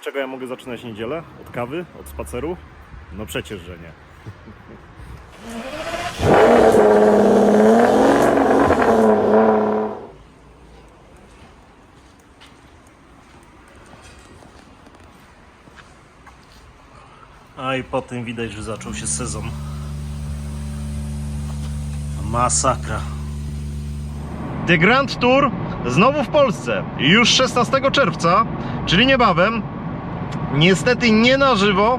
Czego ja mogę zaczynać niedzielę? Od kawy? Od spaceru? No przecież, że nie. A i po tym widać, że zaczął się sezon. Masakra. The Grand Tour znowu w Polsce. Już 16 czerwca, czyli niebawem. Niestety nie na żywo,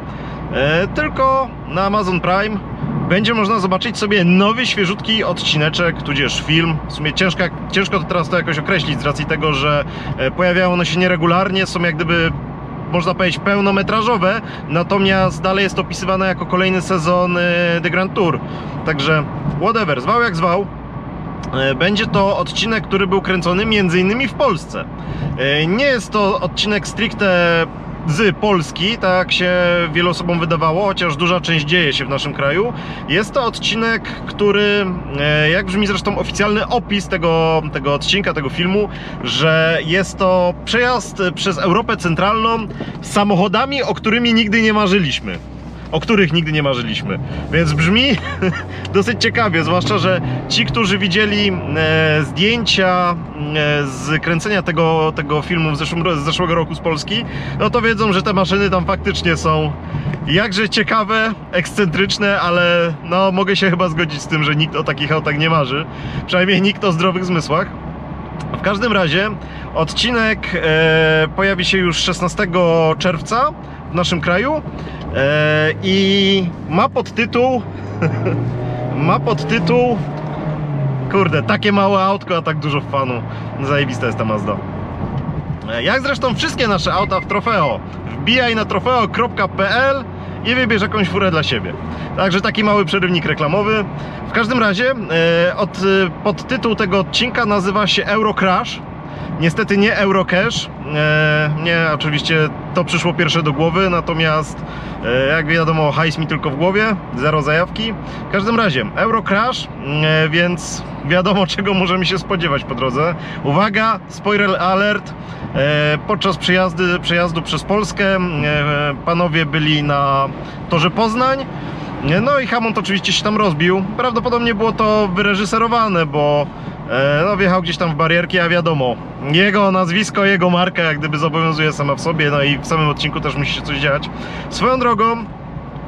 e, tylko na Amazon Prime. Będzie można zobaczyć sobie nowy, świeżutki odcineczek, tudzież film. W sumie ciężko, ciężko to teraz to jakoś określić z racji tego, że e, pojawiają one się nieregularnie, są jak gdyby można powiedzieć pełnometrażowe, natomiast dalej jest opisywane jako kolejny sezon e, The Grand Tour. Także whatever, zwał jak zwał. Będzie to odcinek, który był kręcony m.in. w Polsce. Nie jest to odcinek stricte z Polski, tak się wielu osobom wydawało, chociaż duża część dzieje się w naszym kraju. Jest to odcinek, który, e, jak brzmi zresztą oficjalny opis tego, tego odcinka, tego filmu, że jest to przejazd przez Europę Centralną samochodami, o którymi nigdy nie marzyliśmy o których nigdy nie marzyliśmy. Więc brzmi dosyć ciekawie, zwłaszcza, że ci, którzy widzieli e, zdjęcia e, z kręcenia tego, tego filmu zeszłym, z zeszłego roku z Polski, no to wiedzą, że te maszyny tam faktycznie są jakże ciekawe, ekscentryczne, ale no mogę się chyba zgodzić z tym, że nikt o takich autach nie marzy. Przynajmniej nikt o zdrowych zmysłach. W każdym razie odcinek e, pojawi się już 16 czerwca w naszym kraju i ma podtytuł ma podtytuł kurde, takie małe autko, a tak dużo fanu. Zajebista jest ta Mazda. E, Jak zresztą wszystkie nasze auta w Trofeo. Wbijaj na trofeo.pl i wybierz jakąś furę dla siebie. Także taki mały przerywnik reklamowy. W każdym razie e, od, e, podtytuł tego odcinka nazywa się Euro Crash. Niestety nie Eurocash. E, nie, oczywiście to przyszło pierwsze do głowy, natomiast e, jak wiadomo, hajs mi tylko w głowie, zero zajawki. W każdym razie, Eurocrash, e, więc wiadomo czego możemy się spodziewać po drodze. Uwaga, spoiler alert. Podczas przejazdu przez Polskę panowie byli na torze Poznań. No i Hammond oczywiście się tam rozbił. Prawdopodobnie było to wyreżyserowane, bo e, no, wjechał gdzieś tam w barierki, a wiadomo, jego nazwisko, jego marka jak gdyby zobowiązuje sama w sobie, no i w samym odcinku też musi się coś dziać. Swoją drogą,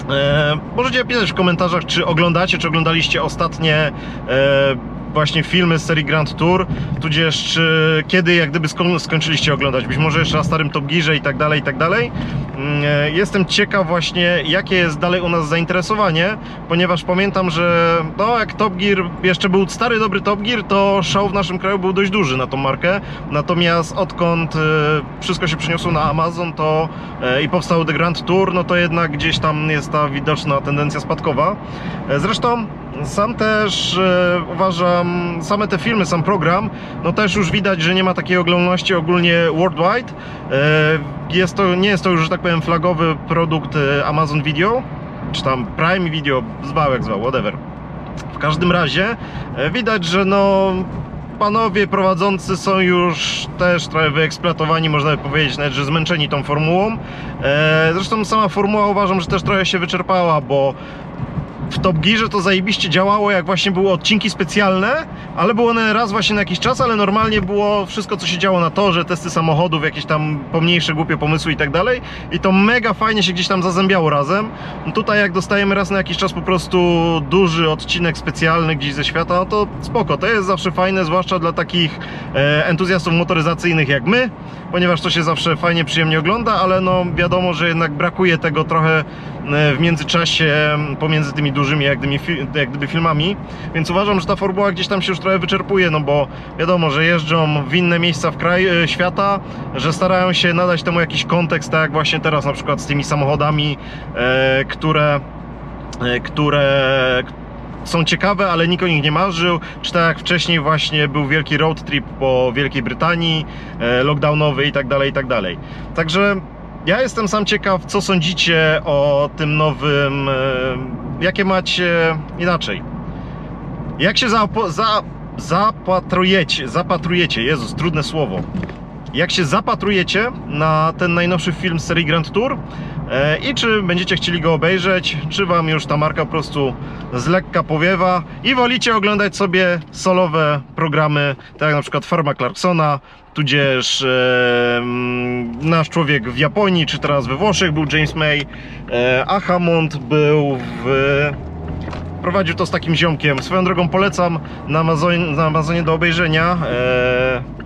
E, możecie napisać w komentarzach, czy oglądacie, czy oglądaliście ostatnie e, właśnie filmy z serii Grand Tour, tudzież czy kiedy jak gdyby sko- skończyliście oglądać, być może jeszcze na starym Top Gearze i tak dalej, i tak dalej. Mm, e, Jestem ciekaw właśnie, jakie jest dalej u nas zainteresowanie, ponieważ pamiętam, że no jak Top Gear jeszcze był stary, dobry Top Gear, to show w naszym kraju był dość duży na tą markę, natomiast odkąd e, wszystko się przeniosło na Amazon to e, i powstał The Grand Tour, no to jednak gdzieś tam jest ta widoczna tendencja spadkowa. E, Zresztą sam też e, uważam, same te filmy, sam program, no też już widać, że nie ma takiej oglądalności ogólnie worldwide. E, Jest to, nie jest to już, że tak powiem, flagowy produkt e, Amazon Video, czy tam Prime Video, zwał jak zwał, whatever. W każdym razie e, widać, że no panowie prowadzący są już też trochę wyeksploatowani, można by powiedzieć nawet, że zmęczeni tą formułą. E, Zresztą sama formuła uważam, że też trochę się wyczerpała, bo w Top Gearze to zajebiście działało, jak właśnie były odcinki specjalne, ale były one raz właśnie na jakiś czas, ale normalnie było wszystko, co się działo na torze, testy samochodów, jakieś tam pomniejsze, głupie pomysły i tak dalej. I to mega fajnie się gdzieś tam zazębiało razem. Tutaj jak dostajemy raz na jakiś czas po prostu duży odcinek specjalny gdzieś ze świata, no to spoko, to jest zawsze fajne, zwłaszcza dla takich e, entuzjastów motoryzacyjnych jak my, ponieważ to się zawsze fajnie, przyjemnie ogląda, ale no wiadomo, że jednak brakuje tego trochę w międzyczasie pomiędzy tymi dużymi jak gdyby, jak gdyby filmami, więc uważam, że ta formuła gdzieś tam się już trochę wyczerpuje, no bo wiadomo, że jeżdżą w inne miejsca w kraju, e, świata, że starają się nadać temu jakiś kontekst, tak jak właśnie teraz na przykład z tymi samochodami, e, które, e, które są ciekawe, ale nikt o nich nie marzył, czy tak jak wcześniej właśnie był wielki road trip po Wielkiej Brytanii, e, lockdownowy i tak dalej, i tak dalej. Także ja jestem sam ciekaw, co sądzicie o tym nowym, e, jakie macie inaczej. Jak się za, zapatrujecie, zapatrujecie, Jezus, trudne słowo. Jak się zapatrujecie na ten najnowszy film z serii Grand Tour e, i czy będziecie chcieli go obejrzeć, czy wam już ta marka po prostu z lekka powiewa i wolicie oglądać sobie solowe programy, tak jak na przykład Farma Clarksona, tudzież e, nasz człowiek w Japonii, czy teraz we Włoszech był James May, e, a Hammond był w prowadził to z takim ziomkiem. Swoją drogą polecam na Amazonie, na Amazonie do obejrzenia. Eee...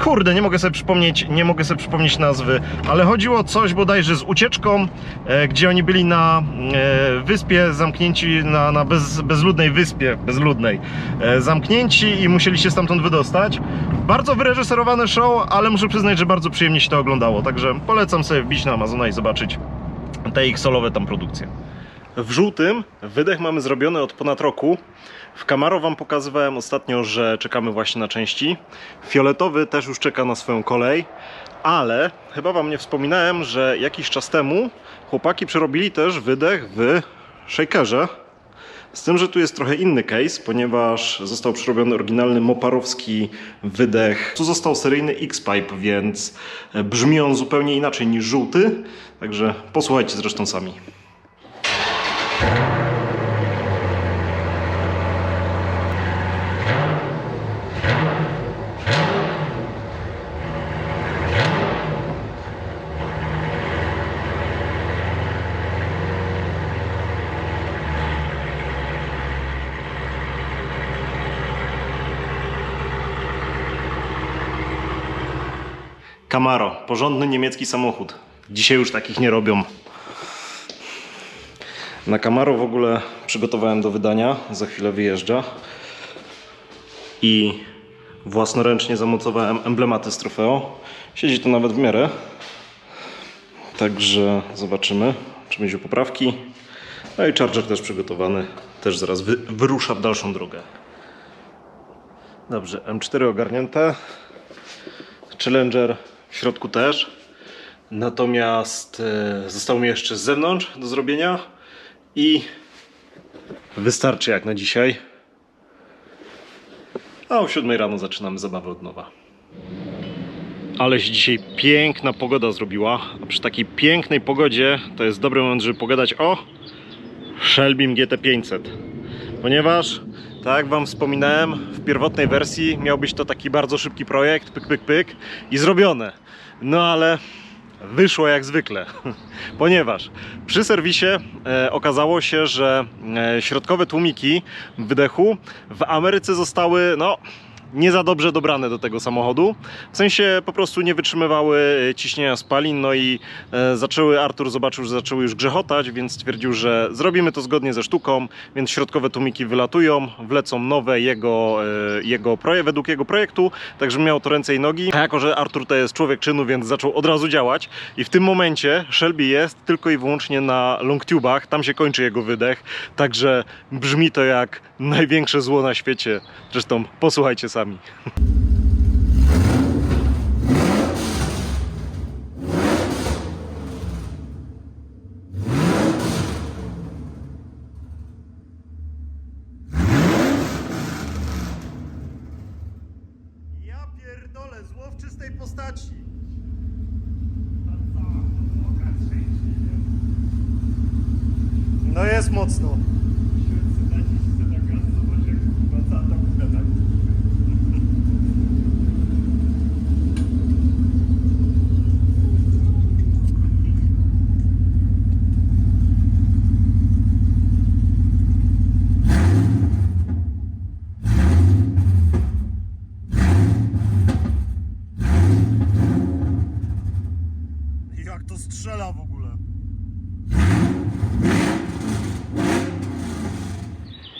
Kurde, nie mogę sobie przypomnieć, nie mogę sobie przypomnieć nazwy, ale chodziło o coś bodajże z ucieczką, e, gdzie oni byli na e, wyspie zamknięci, na, na bez, bezludnej wyspie, bezludnej, e, zamknięci i musieli się stamtąd wydostać. Bardzo wyreżyserowane show, ale muszę przyznać, że bardzo przyjemnie się to oglądało, także polecam sobie wbić na Amazona i zobaczyć te ich solowe tam produkcje. W żółtym wydech mamy zrobiony od ponad roku. W Camaro Wam pokazywałem ostatnio, że czekamy właśnie na części. Fioletowy też już czeka na swoją kolej, ale chyba Wam nie wspominałem, że jakiś czas temu chłopaki przerobili też wydech w shakerze. Z tym, że tu jest trochę inny case, ponieważ został przerobiony oryginalny moparowski wydech. Tu został seryjny X-Pipe, więc brzmi on zupełnie inaczej niż żółty. Także posłuchajcie zresztą sami. Camaro, porządny niemiecki samochód. Dzisiaj już takich nie robią. Na Camaro w ogóle przygotowałem do wydania, za chwilę wyjeżdża. I własnoręcznie zamocowałem emblematy z trofeo. Siedzi to nawet w miarę. Także zobaczymy, czy będzie poprawki. No i Charger też przygotowany. Też zaraz wy, wyrusza w dalszą drogę. Dobrze, M4 ogarnięte. Challenger w środku też. Natomiast e, zostało mi jeszcze z zewnątrz do zrobienia i wystarczy jak na dzisiaj. A o 7 rano zaczynamy zabawę od nowa. Ale się dzisiaj piękna pogoda zrobiła. A przy takiej pięknej pogodzie to jest dobry moment, żeby pogadać o Shelbym GT500. Ponieważ, tak jak Wam wspominałem, w pierwotnej wersji miał być to taki bardzo szybki projekt, pyk, pyk, pyk i zrobione. No ale wyszło jak zwykle, ponieważ przy serwisie e, okazało się, że e, środkowe tłumiki w wydechu w Ameryce zostały, no, nie za dobrze dobrane do tego samochodu. W sensie po prostu nie wytrzymywały e, ciśnienia spalin, no i e, zaczęły, Artur zobaczył, że zaczęły już grzechotać, więc stwierdził, że zrobimy to zgodnie ze sztuką, więc środkowe tłumiki wylatują, wlecą nowe jego, e, jego proje, według jego projektu, także miał to ręce i nogi. A jako, że Artur to jest człowiek czynu, więc zaczął od razu działać i w tym momencie Shelby jest tylko i wyłącznie na longtubach, tam się kończy jego wydech, także brzmi to jak największe zło na świecie. Zresztą posłuchajcie sami. Ja pierdolę, zło w czystej postaci. No jest mocno. Jak to strzela w ogóle?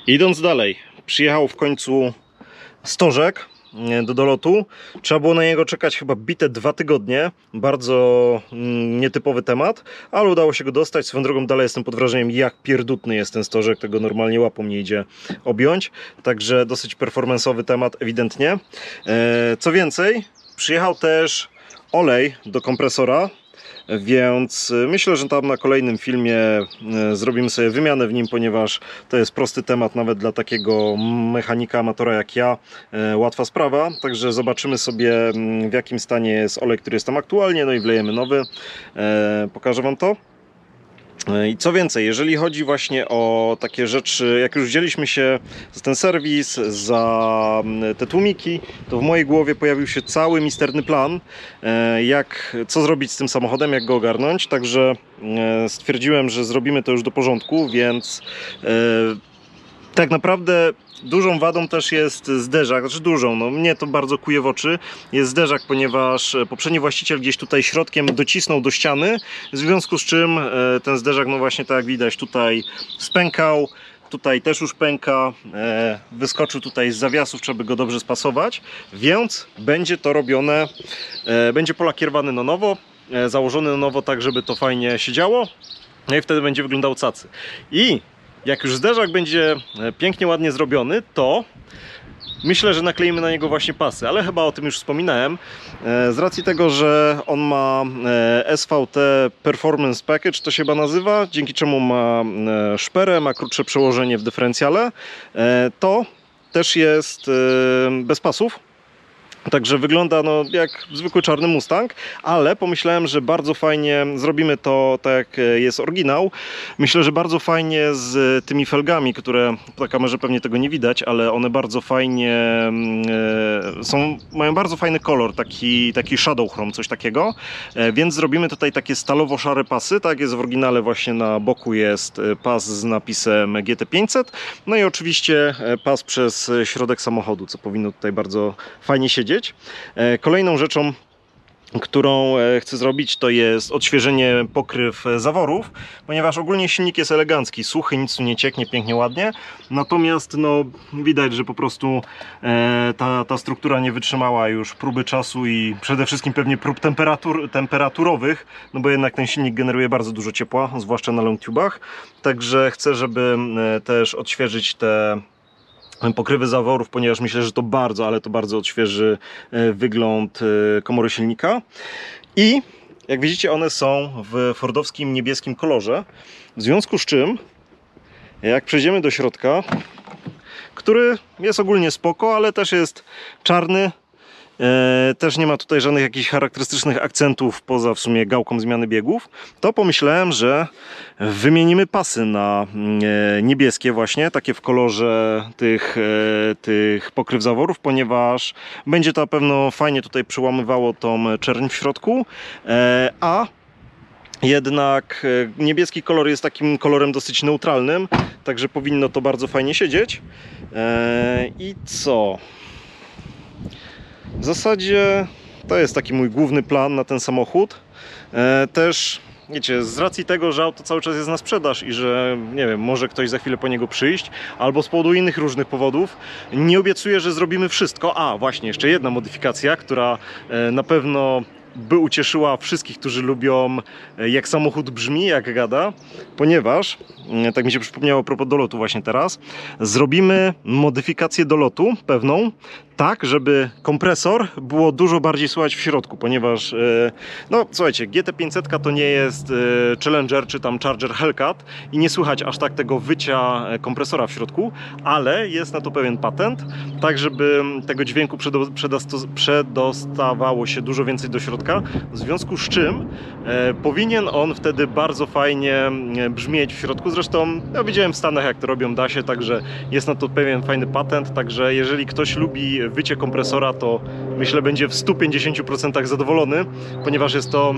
Idąc dalej, przyjechał w końcu stożek e, do dolotu. Trzeba było na niego czekać chyba bite dwa tygodnie. Bardzo mm, nietypowy temat, ale udało się go dostać. Swoją drogą dalej jestem pod wrażeniem, jak pierdutny jest ten stożek. Tego normalnie łapą nie idzie objąć. Także dosyć performanceowy temat, ewidentnie. E, Co więcej, przyjechał też olej do kompresora. Więc y, myślę, że tam na kolejnym filmie y, zrobimy sobie wymianę w nim, ponieważ to jest prosty temat nawet dla takiego mechanika amatora jak ja, y, łatwa sprawa, także zobaczymy sobie mm, w jakim stanie jest olej, który jest tam aktualnie, no i wlejemy nowy, pokażę Wam to. E, I co więcej, jeżeli chodzi właśnie o takie rzeczy, jak już wzięliśmy się za ten serwis, za mm, te tłumiki, to w mojej głowie pojawił się cały misterny plan, e, jak, co zrobić z tym samochodem, jak go ogarnąć. Także e, stwierdziłem, że zrobimy to już do porządku, więc tak naprawdę dużą wadą też jest zderzak, znaczy dużą, no mnie to bardzo kuje w oczy, jest zderzak, ponieważ e, poprzedni właściciel gdzieś tutaj środkiem docisnął do ściany, w związku z czym e, ten zderzak, no właśnie tak jak widać tutaj spękał, tutaj też już pęka, e, wyskoczył tutaj z zawiasów, trzeba by go dobrze spasować, więc będzie to robione, będzie polakierowany na nowo, założony na nowo tak, żeby to fajnie siedziało, no i wtedy będzie wyglądał cacy. I jak już zderzak będzie e, pięknie, ładnie zrobiony, to myślę, że nakleimy na niego właśnie pasy, ale chyba o tym już wspominałem. E, Z racji tego, że on ma e, SVT Performance Package, to się chyba nazywa, dzięki czemu ma szperę, ma krótsze przełożenie w dyferencjale, to też jest bez pasów. Także wygląda no, jak zwykły czarny Mustang, ale pomyślałem, że bardzo fajnie zrobimy to tak jak jest oryginał. Myślę, że bardzo fajnie z tymi felgami, które na kamerze pewnie tego nie widać, ale one bardzo fajnie mm, e, są, mają bardzo fajny kolor, taki, taki shadow chrome, coś takiego. E, Więc zrobimy tutaj takie stalowo-szare pasy, tak jest w oryginale właśnie na boku jest e, pas z napisem GT500. No i oczywiście e, pas przez e, środek samochodu, co powinno tutaj bardzo fajnie siedzieć. E, Kolejną rzeczą którą e, chcę zrobić, to jest odświeżenie pokryw e, zaworów, ponieważ ogólnie silnik jest elegancki, suchy, nic tu nie cieknie, pięknie, ładnie. Natomiast no, widać, że po prostu e, ta, ta struktura nie wytrzymała już próby czasu i przede wszystkim pewnie prób temperatur, temperaturowych, no bo jednak ten silnik generuje bardzo dużo ciepła, zwłaszcza na long tubach. Także chcę, żeby też odświeżyć te pokrywy zaworów, ponieważ myślę, że to bardzo, ale to bardzo odświeży e, wygląd e, komory silnika. I jak widzicie, one są w fordowskim niebieskim kolorze. W związku z czym, jak przejdziemy do środka, który jest ogólnie spoko, ale też jest czarny. E, też nie ma tutaj żadnych jakichś charakterystycznych akcentów poza w sumie gałką zmiany biegów. To pomyślałem, że wymienimy pasy na e, niebieskie właśnie, takie w kolorze tych, e, tych pokryw zaworów, ponieważ będzie to na pewno fajnie tutaj przełamywało tą czerń w środku, a jednak niebieski kolor jest takim kolorem dosyć neutralnym, także powinno to bardzo fajnie siedzieć. I co? W zasadzie to jest taki mój główny plan na ten samochód. E, Też, wiecie, z racji tego, że auto cały czas jest na sprzedaż i że, nie wiem, może ktoś za chwilę po niego przyjść, albo z powodu innych różnych powodów, nie obiecuję, że zrobimy wszystko. A, właśnie, jeszcze jedna modyfikacja, która e, na pewno by ucieszyła wszystkich, którzy lubią e, jak samochód brzmi, jak gada, ponieważ, e, tak mi się przypomniało a propos dolotu właśnie teraz, zrobimy modyfikację dolotu pewną, tak, żeby kompresor było dużo bardziej słychać w środku, ponieważ, e, no słuchajcie, GT500 to nie jest Challenger czy tam Charger Hellcat i nie słychać aż tak tego wycia kompresora w środku, ale jest na to pewien patent, tak żeby tego dźwięku przedostawało się dużo więcej do środka, w związku z czym e, powinien on wtedy bardzo fajnie brzmieć w środku. Zresztą ja widziałem w Stanach jak to robią, da się, także jest na to pewien fajny patent, także jeżeli ktoś lubi wycie kompresora, to myślę będzie w 150% zadowolony, ponieważ jest to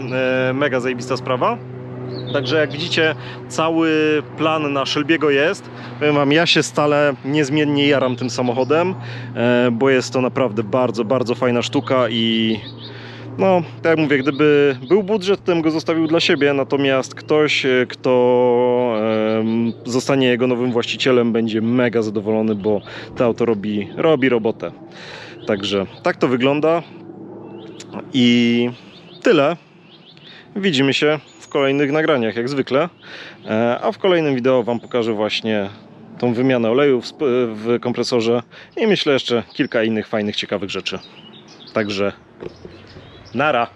e, mega zajebista sprawa. Także jak widzicie, cały plan na Shelby'ego jest. Powiem Wam, ja się stale niezmiennie jaram tym samochodem, e, bo jest to naprawdę bardzo, bardzo fajna sztuka i no, tak jak mówię, gdyby był budżet, to bym go zostawił dla siebie, natomiast ktoś, e, kto zostanie jego nowym właścicielem, będzie mega zadowolony, bo to auto robi, robi robotę. Także tak to wygląda i tyle. Widzimy się w kolejnych nagraniach, jak zwykle. E, A w kolejnym wideo Wam pokażę właśnie tą wymianę oleju w kompresorze i myślę jeszcze kilka innych fajnych, ciekawych rzeczy. Także nara!